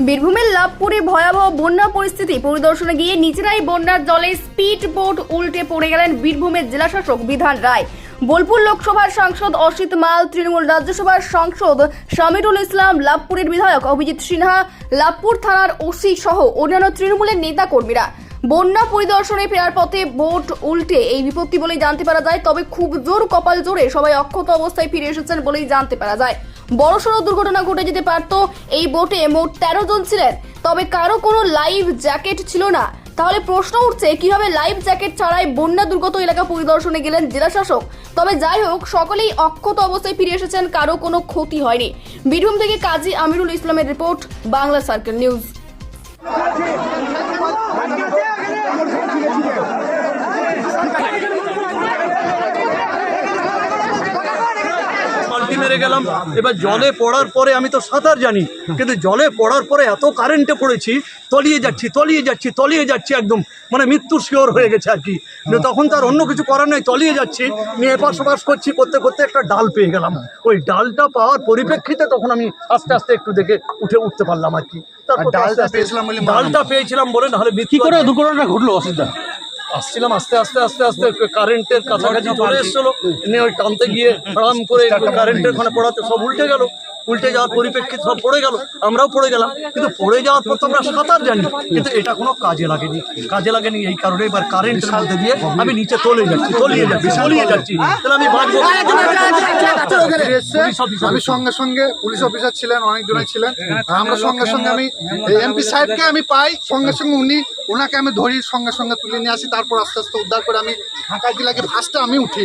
বীরভূমের লাভপুরে ভয়াবহ বন্যা পরিস্থিতি। পরিদর্শনে গিয়ে নিজেরাই বন্যার জলে স্পিড বোট উল্টে পড়ে গেলেন বীরভূমের জেলাশাসক বিধান রায়। বোলপুর লোকসভার সাংসদ অসিত মাল, তৃণমূল রাজ্যসভার সাংসদ শামিরুল ইসলাম, লাভপুরের বিধায়ক অভিজিৎ সিনহা, লাভপুর থানার ওসি সহ অন্যান্য তৃণমূলের নেতা কর্মীরা বন্যা পরিদর্শনে ফেরার পথে বোট উল্টে এই বিপত্তি বলেই জানতে পারা যায়, তবে খুব জোর কপাল জোরে সবাই অক্ষত অবস্থায় ফিরে এসেছেন বলেই জানতে পারা যায়। বড়সড় দুর্ঘটনা ঘটে যেতে পারত। এই বোটে মোট তেরো জন ছিলেন। তবে কারও কোনো লাইভ জ্যাকেট ছিল না। তাহলে প্রশ্ন উঠছে, কীভাবে লাইভ জ্যাকেট ছাড়াই বন্যা দুর্গত এলাকা পরিদর্শনে গেলেন জেলাশাসক তবে যাই হোক, সকলেই অক্ষত অবস্থায় ফিরে এসেছেন, কারও কোনো ক্ষতি হয়নি। বীরভূম থেকে কাজী আমিরুল ইসলামের রিপোর্ট, বাংলা সার্কেল নিউজ। পাল্টি মেরে গেলাম। এবার জলে পড়ার পরে আমি তো সাঁতার জানি কিন্তু জলে পড়ার পরে এত কারেন্টে পড়েছি তলিয়ে যাচ্ছি তলিয়ে যাচ্ছি তলিয়ে যাচ্ছি একদম মানে মৃত্যুর শিওর হয়ে গেছে আর কি। তখন তার অন্য কিছু করার নেই তলিয়ে যাচ্ছি নিয়ে এপাশ ওপাশ করছি করতে করতে একটা ডাল পেয়ে গেলাম। ওই ডালটা পাওয়ার পরিপ্রেক্ষিতে তখন আমি আস্তে আস্তে একটু দেখে উঠে উঠতে পারলাম আর কি। তারপর ডালটা পেয়েছিলাম বলে ডালটা পেয়েছিলাম বলে নাহলে কি করে? দুর্ঘটনাটা ঘটলো অসিতদা আসছিলাম আস্তে আস্তে আস্তে আস্তে কারেন্টের কাছাকাছি চলে এসেছিল। নিয়ে ওই টানতে গিয়ে আরাম করে কারেন্টের ওখানে পড়াতে সব উল্টে গেল। উল্টে যাওয়ার পরিপ্রেক্ষিত সব পড়ে গেল। আমরাও পড়ে গেলাম। কিন্তু পড়ে যাওয়ার পর তো আমরা সাঁতার জানি কিন্তু এটা কোনো কাজে লাগেনি। কাজে লাগেনি এই কারণে এবার কারেন্টের মধ্যে দিয়ে আমি নিচে তলে যাচ্ছি তলিয়ে যাচ্ছি তলিয়ে যাচ্ছি। তাহলে আমি বাঁচবো। আমি সঙ্গে সঙ্গে পুলিশ অফিসার ছিলেন অনেকজনই ছিলেন। আর আমরা সঙ্গে সঙ্গে আমি এমপি সাহেবকে আমি পাই। সঙ্গে সঙ্গে উনি ওনাকে আমি ধরি সঙ্গে সঙ্গে তুলে নিয়ে আসি তারপর আস্তে আস্তে উদ্ধার করে আমি ঢাকা জেলাকে ফার্স্টে আমি উঠি।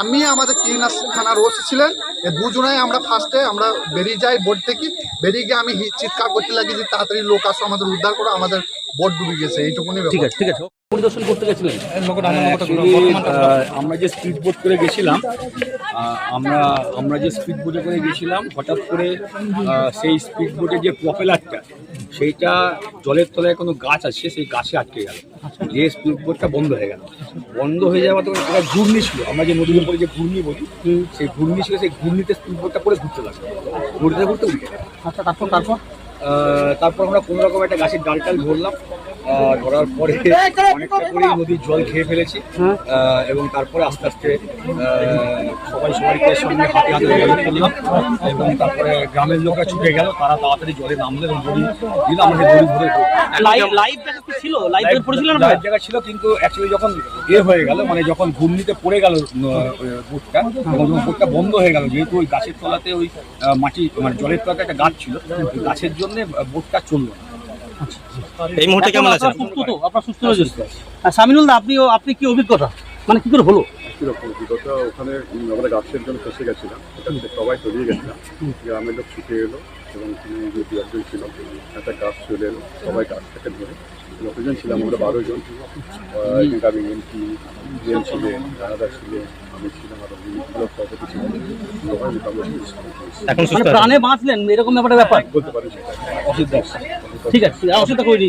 আমি আমাদের কিনাস থানার ওসি ছিলেন এই দুজনাই আমরা ফার্স্টে আমরা বেরিয়ে যাই বোট থেকে। বেরিয়ে গিয়ে আমি চিৎকার করতে লাগি যে তাড়াতাড়ি লোক আসো আমাদের উদ্ধার করো আমাদের বোট ডুবে গেছে এইটুকুনি ঠিক আছে ঠিক আছে। পরিদর্শন করতে গেছিলেন? আমরা যে স্পিড বোট করে গেছিলাম আমরা আমরা যে স্পিড বোটে করে গেছিলাম হঠাৎ করে সেই স্পিড বোটে যে প্রপেলারটা সেইটা জলের তলায় কোনো গাছ আছে সেই গাছে আটকে গেল। যে স্পিড বোটটা বন্ধ হয়ে গেল। বন্ধ হয়ে যাওয়া তো একটা ঘূর্ণি ছিল। আমরা যে নদীর উপরে যে ঘূর্ণি বলি সেই ঘূর্ণি ছিল সেই ঘূর্ণিতে স্পিড বোটটা পরে ঘুরতে লাগল। ঘুরতে ঘুরতে উঠে আচ্ছা তারপর তারপর? তারপর আমরা কোনো রকম একটা গাছের ডাল টাল ধরলাম। ধরার পরে অনেকটা করেই নদীর জল খেয়ে ফেলেছি। আহ, এবং তারপরে আস্তে আস্তে আহ, সবাই সবাইকে সঙ্গে হাতে হাতে করলাম এবং তারপরে গ্রামের লোকরা ছুটে গেল তারা তাড়াতাড়ি জলে নামলো এবং দড়ি দিল আমাদের দড়ি ধরে লাইভ ছিল? লাইভ না জায়গা ছিল কিন্তু অ্যাকচুয়ালি যখন এ হয়ে গেল মানে যখন ঘূর্ণিতে পড়ে গেল বোটটা এবং যখন বোটটা বন্ধ হয়ে গেল যেহেতু ওই গাছের তলাতে ওই মাটি মানে জলের তলাতে একটা গাছ ছিল গাছের জন্য বোটটা চলল না। এই মুহূর্তে কেমন আছেন? সুস্থ তো আপনার সুস্থ রয়েছে সামিনুল দা আপনি আপনি কি অভিজ্ঞতা? মানে কি করে হলো? কীরকম অভিজ্ঞতা ওখানে আমরা গাছের জন্য ফেসে গেছিলাম। ওখান সবাই তলিয়ে গেছিলাম। গ্রামের লোক ছুটে এলো এবং বিয়ারজন ছিল একটা গাছ চলে এলো। সবাই গাছটাকে ধরে যতজন ছিলাম আমরা বারো জন। এমপি জিএম ছিলেন রানাদা ছিলেন আমি ছিলাম আরও ব্লক সভাপতি ছিলেন। সবাই মোটামুটি মানে প্রাণে বাঁচলেন এরকম ব্যাপারটা ব্যাপার? বলতে পারি সেটা। অসুবিধা ঠিক আছে অসুবিধা করে দিই।